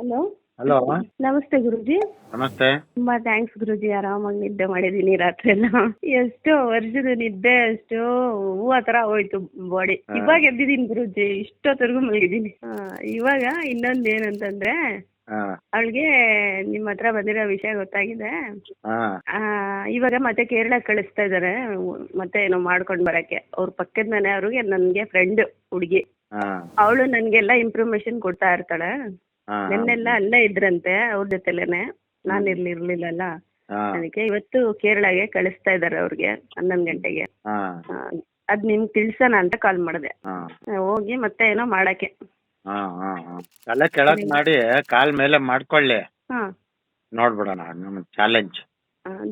Hello. Hello. ನಮಸ್ತೆ ಗುರುಜಿ. ನಮಸ್ತೆ. ತುಂಬಾ ಥ್ಯಾಂಕ್ಸ್ ಗುರುಜಿ ಆರಾಮಾಗಿ ನಿದ್ದೆ ಮಾಡಿದೀನಿ ರಾತ್ರಿ ಎಲ್ಲ ಎಷ್ಟೋ ವರ್ಷದ ನಿದ್ದೆ ಎಷ್ಟೋ ಹೂವ ತರ ಹೋಯ್ತು ಬಾಡಿ. ಇವಾಗ ಎದ್ದಿದೀನಿ ಗುರುಜಿ ಇಷ್ಟೊತ್ತರ್ಗು ಮಲಗಿದೀನಿ. ಆ, ಇವಾಗ ಇನ್ನೊಂದ್ ಏನಂತಂದ್ರೆ ಅವಳಿಗೆ ನಿಮ್ ಹತ್ರ ಬಂದಿರೋ ವಿಷಯ ಗೊತ್ತಾಗಿದೆ. ಆ, ಇವಾಗ ಮತ್ತೆ ಕೇರಳ ಕಳಿಸ್ತಾ ಇದಾರೆ. ಮತ್ತೆ ಏನೋ ಮಾಡ್ಕೊಂಡ್ ಬರಕ್ಕೆ. ಅವ್ರ ಪಕ್ಕದ ಮನೆಯವ್ರಿಗೆ ನನ್ಗೆ ಫ್ರೆಂಡ್ ಹುಡುಗಿ. ಅವಳು ನನ್ಗೆಲ್ಲ ಇನ್ಫಾರ್ಮೇಶನ್ ಕೊಡ್ತಾ ಇರ್ತಾಳೆ. ನಿನ್ನೆಲ್ಲ ಅಲ್ಲೇ ಇದ್ರಂತೆ ಅವ್ರ ಜೊತೆಲೇನೆ. ನಾನ್ ಇಲ್ಲಿ ಇರ್ಲಿಲ್ಲಲ್ಲ ಅದಕ್ಕೆ ಇವತ್ತು ಕೇರಳಗೆ ಕಳಿಸ್ತಾ ಇದಾರೆ ಅವ್ರಿಗೆ ಹನ್ನೊಂದ್ ಗಂಟೆಗೆ. ಅದ್ ನಿಮ್ಗೆ ತಿಳ್ಸೋಣ ಅಂತ ಕಾಲ್ ಮಾಡಿದೆ. ಹೋಗಿ ಮತ್ತೆ ಏನೋ ಮಾಡಕ್ಕೆ. ತಲೆ ಕೆಳಗ್ ಮಾಡಿ ಕಾಲ್ ಮೇಲೆ ಮಾಡ್ಕೊಳ್ಳಿ. ನೋಡ್ಬಿಡೋಣ ಚಾಲೆಂಜ್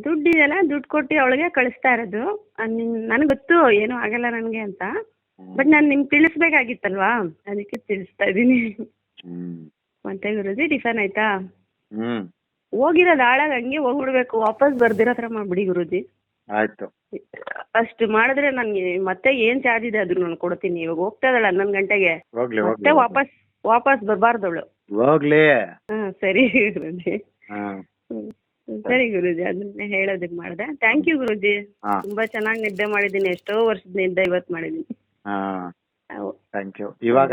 ದುಡ್ಡು ಇದೆಯಲ್ಲ ದುಡ್ಡು ಕೊಟ್ಟು ಅವಳಿಗೆ ಕಳಿಸ್ತಾ ಇರೋದು. ನನಗೆ ಗೊತ್ತು ಏನು ಆಗಲ್ಲ ನನಗೆ ಅಂತ. ಬಟ್ ನಾನು ನಿಮ್ಗೆ ತಿಳಿಸ್ಬೇಕಾಗಿತ್ತಲ್ವಾ? ಅದಕ್ಕೆ ತಿಳಿಸ್ತಾ ಇದ್ದೀನಿ. ಮತ್ತೆ ಗುರುಜಿ ಟಿಫನ್ ಆಯ್ತಾ? ಹ್ಮ್. ಹೋಗಿರೋದು ಹಾಳಾಗ ಹಂಗೆ ಹೋಗ್ಬಿಡ್ಬೇಕು ವಾಪಸ್ ಬರ್ದಿರೋ ತರ ಮಾಡ್ಬಿಡಿ ಗುರುಜಿ. ಆಯ್ತು. ಅಷ್ಟು ಮಾಡಿದ್ರೆ ನನ್ಗೆ ಮತ್ತೆ ಏನ್ ಚಾರ್ಜ್ ಇದೆ ಅದ್ರ ನಾನು ಕೊಡ್ತೀನಿ ಇವಾಗ ಹೋಗ್ತಾ ಇದ್ದಾಳೆ ಹನ್ನೊಂದು ಗಂಟೆಗೆ. ಹೋಗ್ಲಿ ಮತ್ತೆ ವಾಪಸ್ ವಾಪಸ್ ಬರಬಾರ್ದವಳು. ಹೋಗ್ಲಿ. ಹಾ ಸರಿ ಗುರುಜಿ. ಹ್ಮ್. ಸರಿ ಗುರುಜಿ ಅದನ್ನೇ ಹೇಳೋದಕ್ಕೆ ಮಾಡ್ದೆ. Thank you Guruji. ಹಾ. ತುಂಬಾ ಚೆನ್ನಾಗಿ ನಿದ್ದೆ ಮಾಡಿದ್ದೀನಿ ಎಷ್ಟೋ ವರ್ಷದ ನಿದ್ದೆ ಇವತ್ತು ಮಾಡಿದ್ದೀನಿ. ಹೌ- ಥ್ಯಾಂಕ್ ಯು ಇವಾಗ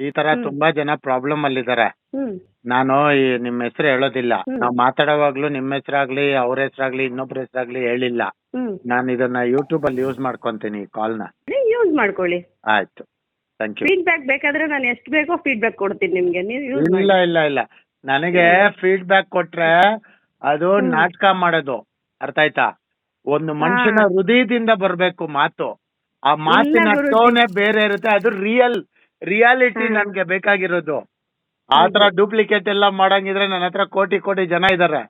ಈ ತರ ತುಂಬಾ ಜನ ಪ್ರಾಬ್ಲಮ್ ಅಲ್ಲಿದ್ದಾರೆ ಹ್ಮ್. ನಾನು ಈ ನಿಮ್ಮ ಹೆಸರು ಹೇಳೋದಿಲ್ಲ. ನಾವ್ ಮಾತಾಡೋವಾಗ್ಲೂ ನಿಮ್ ಹೆಸರಾಗ್ಲಿ ಅವ್ರ ಹೆಸರಾಗ್ಲಿ ಇನ್ನೊಬ್ರ ಹೆಸರಾಗ್ಲಿ ಹೇಳಿಲ್ಲ. ನಾನ್ ನಾನು ಇದನ್ನ ಯೂಟ್ಯೂಬ್ ಅಲ್ಲಿ ಯೂಸ್ ಮಾಡ್ಕೊಂತೀನಿ ಕಾಲ್ನ. ಯೂಸ್ ಮಾಡ್ಕೊಳ್ಳಿ. ಆಯ್ತು. ಥ್ಯಾಂಕ್ ಯು ಫೀಡ್ಬ್ಯಾಕ್ ಬೇಕಾದ್ರೆ ನಾನು ಎಷ್ಟು ಬೇಕೋ ಫೀಡ್ಬ್ಯಾಕ್ ಕೊಡ್ತೀನಿ ನಿಮ್ಗೆ. ನೀವು ಯೂಸ್ ಇಲ್ಲ ಇಲ್ಲ ಇಲ್ಲ. ನನಗೆ ಫೀಡ್ಬ್ಯಾಕ್ ಕೊಟ್ರೆ ಅದು ನಾಟಕ ಮಾಡೋದು. ಅರ್ಥ ಆಯ್ತಾ? ಒಂದು ಮನುಷ್ಯನ ಹೃದಯದಿಂದ ಬರ್ಬೇಕು ಮಾತು. ಆ ಮಾತಿನ. ಟೋನೆ ಬೇರೆ ಇರುತ್ತೆ. ಅದು ರಿಯಲ್ ರಿಯಾಲಿಟಿ. ನನ್ಗೆ ಬೇಕಾಗಿರೋದು. ಆ ತರ ಡೂಪ್ಲಿಕೇಟ್ ಎಲ್ಲ ಮಾಡಂಗಿದ್ರೆ ನನ್ನ ಹತ್ರ ಕೋಟಿ ಕೋಟಿ ಜನ ಇದಾರೆ.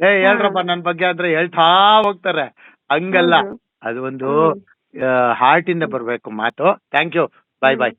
ಏ ಹೇಳ್ರಪ್ಪ ನನ್ ಬಗ್ಗೆ ಅಂದ್ರೆ ಹೇಳ್ತಾ ಹೋಗ್ತಾರೆ. ಹಂಗಲ್ಲ. ಅದು ಒಂದು ಹಾರ್ಟ್ ಇಂದ ಬರ್ಬೇಕು ಮಾತು. Thank you bye bye